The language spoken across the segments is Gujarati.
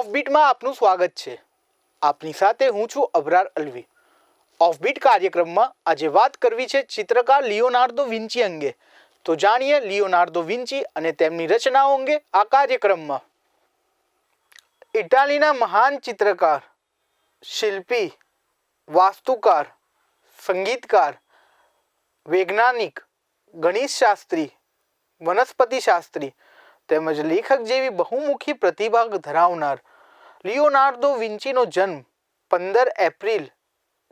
ઓફબીટમાં આપનું સ્વાગત છે. આપની સાથે હું છું અબરાર અલવી. ઓફબીટ કાર્યક્રમમાં આજે વાત કરવી છે ચિત્રકાર લિયોનાર્દો વિન્ચી અંગે. તો જાણીએ લિયોનાર્દો વિન્ચી અને તેમની રચનાઓ અંગે આ કાર્યક્રમમાં. ઇટાલીના મહાન ચિત્રકાર, શિલ્પી, વાસ્તુકાર, સંગીતકાર, વૈજ્ઞાનિક, ગણિતશાસ્ત્રી, વનસ્પતિશાસ્ત્રી તેમજ લેખક જેવી બહુમુખી પ્રતિભા ધરાવનાર લિયોનાર્દો વિન્ચીનો જન્મ પંદર એપ્રિલ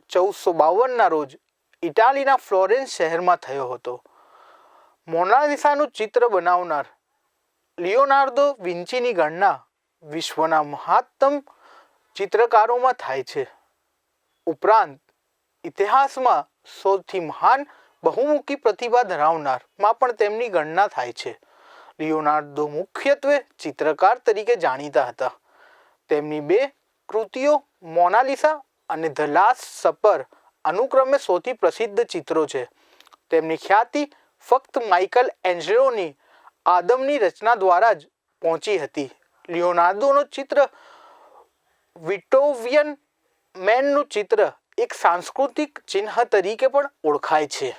ચૌદસો બાવનના રોજ ઇટાલીના ફ્લોરેન્સ શહેરમાં થયો હતો. મોનાલિસાનું ચિત્ર બનાવનાર લિયોનાર્દો વિન્ચીની ગણના વિશ્વના મહત્તમ ચિત્રકારોમાં થાય છે. ઉપરાંત, ઇતિહાસમાં સૌથી મહાન બહુમુખી પ્રતિભા ધરાવનારમાં પણ તેમની ગણના થાય છે. લિયોનાર્દો મુખ્યત્વે ચિત્રકાર તરીકે જાણીતા હતા. તેમની બે કૃતિઓ મોનાલિસા અને ધ લાસ્ટ સપર અનુક્રમે સૌથી પ્રસિદ્ધ ચિત્રો છે. તેમની ખ્યાતિ ફક્ત માઇકલ એન્જલોની આદમની રચના દ્વારા જ પહોંચી હતી. લિયોનાર્ડોનું ચિત્ર વિટોવિયન મેનનું ચિત્ર એક સાંસ્કૃતિક ચિહ્ન તરીકે પણ ઓળખાય છે.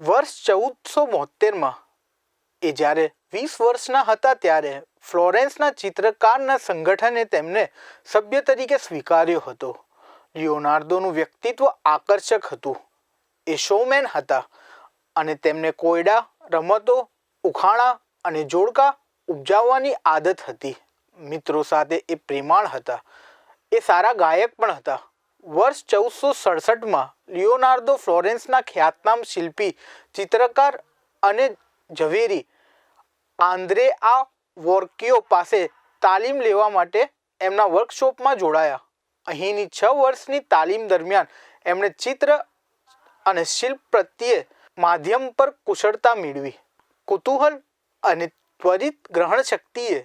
વર્ષ ચૌદસો બોતેરમાં એ જ્યારે વીસ વર્ષના હતા ત્યારે ફ્લોરેન્સના ચિત્રકારના સંગઠને તેમને સભ્ય તરીકે સ્વીકાર્યો હતો. લિયોનાર્દોનું વ્યક્તિત્વ આકર્ષક હતું. એ શોમેન હતા અને તેમને કોયડા, રમતો, ઉખાણા અને જોડકા ઉપજાવવાની આદત હતી. મિત્રો સાથે એ પ્રેમાળ હતા. એ સારા ગાયક પણ હતા. વર્ષ ચૌદસો સડસઠમાં લિયોનાર્દો ફ્લોરેન્સના ખ્યાતનામ શિલ્પી, ચિત્રકાર અને ઝવેરી. આંદ્રે આ વોર્કીઓ પાસે તાલીમ લેવા માટે એમના વર્કશોપમાં જોડાયા. અહીંની છ વર્ષની તાલીમ દરમિયાન એમણે ચિત્ર અને શિલ્પ પ્રત્યે માધ્યમ પર કુશળતા મેળવી. કુતૂહલ અને ત્વરિત ગ્રહણ શક્તિએ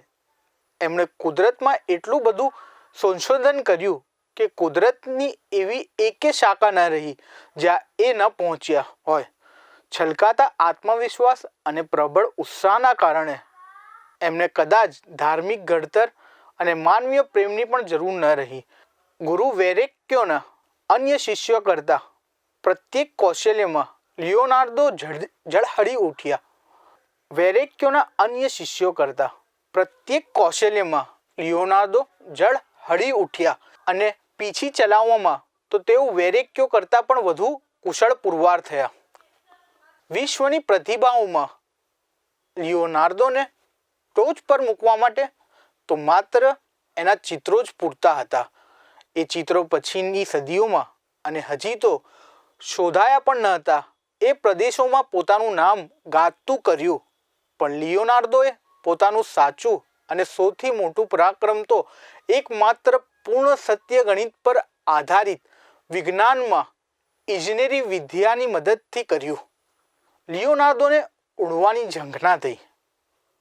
એમણે કુદરતમાં એટલું બધું સંશોધન કર્યું કે કુદરતની એવી એકે શાખા ન રહી જ્યાં એ ન પહોંચ્યા હોય. છલકાતા આત્મવિશ્વાસ અને પ્રબળ ઉત્સાહના કારણે એમને કદાચ ધાર્મિક ઘડતર અને માનવીય પ્રેમની પણ જરૂર ન રહી. ગુરુ વેરેક્યોના અન્ય શિષ્યો કરતાં પ્રત્યેક કૌશલ્યમાં લિયોનાર્દો જળ ઝળહળી ઉઠ્યા. વેરેક્યોના અન્ય શિષ્યો કરતાં પ્રત્યેક કૌશલ્યમાં લિયોનાર્દો જળ હળી ઉઠ્યા અને પીછી ચલાવવામાં તો તેઓ વેરેક્યો કરતાં પણ વધુ કુશળ પુરવાર થયા. વિશ્વની પ્રતિભાઓમાં લિયોનાર્દોને ટોચ પર મૂકવા માટે તો માત્ર એના ચિત્રો જ પૂરતા હતા. એ ચિત્રો પછીની સદીઓમાં અને હજી તો શોધાયા પણ ન હતા. એ પ્રદેશોમાં પોતાનું નામ ગાતું કર્યું, પણ લિયોનાર્દોએ પોતાનું સાચું અને સૌથી મોટું પરાક્રમ તો એકમાત્ર પૂર્ણ સત્ય ગણિત પર આધારિત વિજ્ઞાનમાં ઇજનેરી વિદ્યાની મદદથી કર્યું. લિયોનાર્દોને ઉડવાની ઝંખના થઈ.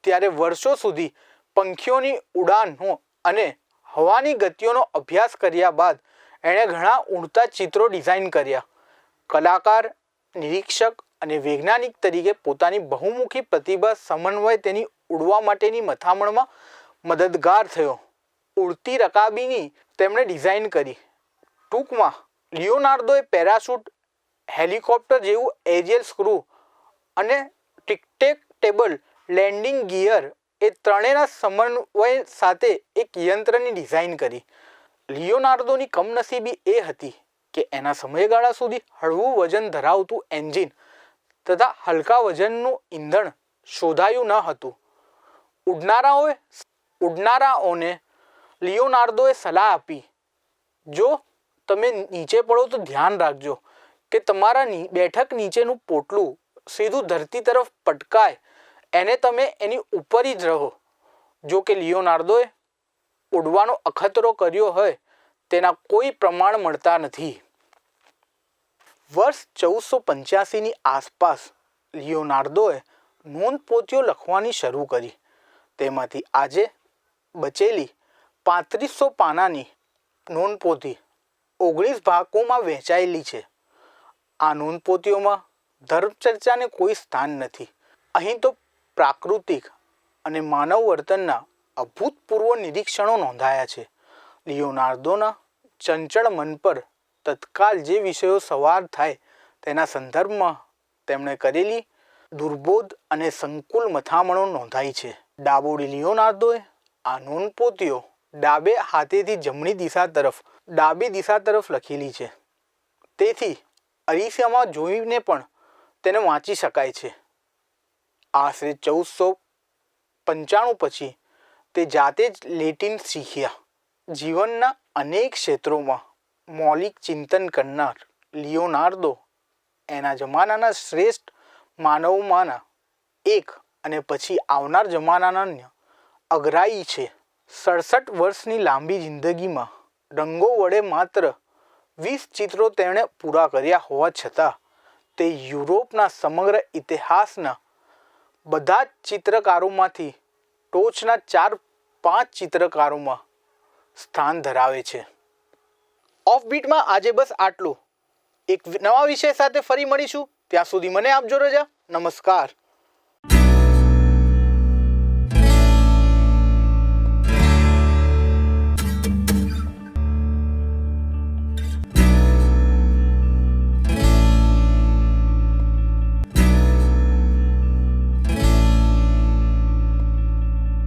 ત્યારે વર્ષો સુધી પંખીઓની ઉડાનનો અને હવાની ગતિઓનો અભ્યાસ કર્યા બાદ એણે ઘણા ઉડતા ચિત્રો ડિઝાઇન કર્યા. કલાકાર, નિરીક્ષક અને વૈજ્ઞાનિક તરીકે પોતાની બહુમુખી પ્રતિભા સમન્વય તેની ઉડવા માટેની મથામણમાં મદદગાર થયો. ઉડતી રકાબીની તેમણે ડિઝાઇન કરી. ટૂંકમાં, લિયોનાર્દોએ પેરાશૂટ, હેલિકોપ્ટર જેવું એરિયલ સ્ક્રૂ અને ટિકટેક ટેબલ, લેન્ડિંગ ગિયર એ ત્રણેયના સમન્વય સાથે એક યંત્રની ડિઝાઇન કરી. લિયોનાર્દોની કમનસીબી એ હતી કે એના સમયગાળા સુધી હળવું વજન ધરાવતું એન્જિન તથા હલકા વજનનું ઈંધણ શોધાયું ન હતું. ઉડનારાઓએ ઉડનારાઓને લિયોનાર્દોએ સલાહ આપી, જો તમે નીચે પડો તો ધ્યાન રાખજો કે તમારા બેઠક નીચેનું પોટલું સીધું ધરતી તરફ પટકાય, એને તમે એની ઉપર જ રહો. જો કે લિયોનાર્દોએ ઉડવાનો અખતરો કર્યો હોય, તેના કોઈ પ્રમાણ મળતા નથી. વર્ષ ચૌદસો પંચ્યાસીની આસપાસ લિયોનાર્દોએ નોંધપોથીઓ લખવાની શરૂ કરી. તેમાંથી આજે બચેલી પાંત્રીસો પાનાની નોંધપોથી ઓગણીસ ભાગોમાં વહેંચાયેલી છે. આ નોંધપોથીઓમાં ધર્મચર્ચાને કોઈ સ્થાન નથી. અહીં તો પ્રાકૃતિક અને માનવ વર્તનના અભૂતપૂર્વ નિરીક્ષણો નોંધાયા છે. લિયોનાર્દોના ચંચળ મન પર તત્કાલ જે વિષયો સવાર થાય તેના સંદર્ભમાં તેમણે કરેલી દુર્બોધ અને સંકુલ મથામણો નોંધાઈ છે. ડાબોડી લિયોનાર્દોએ આ નોનપોતીઓ ડાબે હાથેથી જમણી દિશા તરફ, ડાબી દિશા તરફ લખેલી છે. તેથી અરીસામાં જોઈને પણ તેને વાંચી શકાય છે. આશરે ચૌદસો પંચાણું પછી તે જાતે જ લેટિન શીખ્યા. જીવનના અનેક ક્ષેત્રોમાં મૌલિક ચિંતન કરનાર લિયોનાર્દો એના જમાનાના શ્રેષ્ઠ માનવોમાંના એક અને પછી આવનાર જમાનાના અઘરાઈ છે. સડસઠ વર્ષની લાંબી જિંદગીમાં રંગો વડે માત્ર વીસ ચિત્રો તેણે પૂરા કર્યા હોવા છતાં તે યુરોપના સમગ્ર ઇતિહાસના બધા જ ચિત્રકારોમાંથી ટોચના ચાર પાંચ ચિત્રકારોમાં સ્થાન ધરાવે છે. ઓફબીટમાં આજે બસ આટલું. એક નવા વિષય સાથે ફરી મળીશું. ત્યાં સુધી મને આપજો રજા. નમસ્કાર.